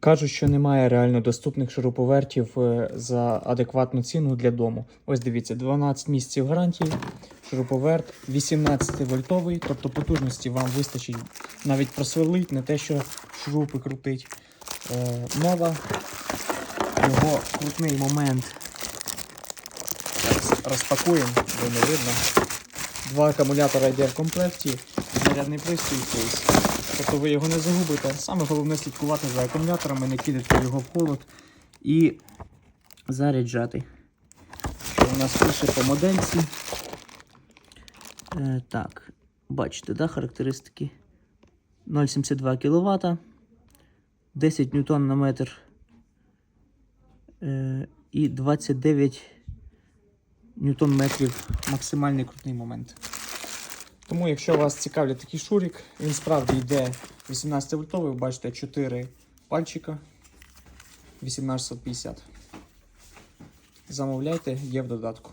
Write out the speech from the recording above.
Кажуть, що немає реально доступних шуруповертів е, за адекватну ціну для дому. Ось дивіться, 12 місяців гарантії, шуруповерт 18 вольтовий, тобто потужності вам вистачить навіть просверлить, не те, що шурупи крутить. Е, Нова. Його крутний момент. Зараз розпакуємо, бо не видно. Два акумулятора йде в комплекті, зарядний пристрій кейс. Тобто ви його не загубите. Саме головне слідкувати за акумуляторами, не кидати його в холод і заряджати. Що у нас пише по модельці? Е, так, бачите, да, характеристики. 0,72 кВт, 10 ньютон на метр е, і 29 ньютон метрів максимальний крутний момент. Тому, якщо вас цікавлять такий шурик, він справді йде 18 вольтовий, ви бачите 4 пальчика 1850. Замовляйте, є в додатку.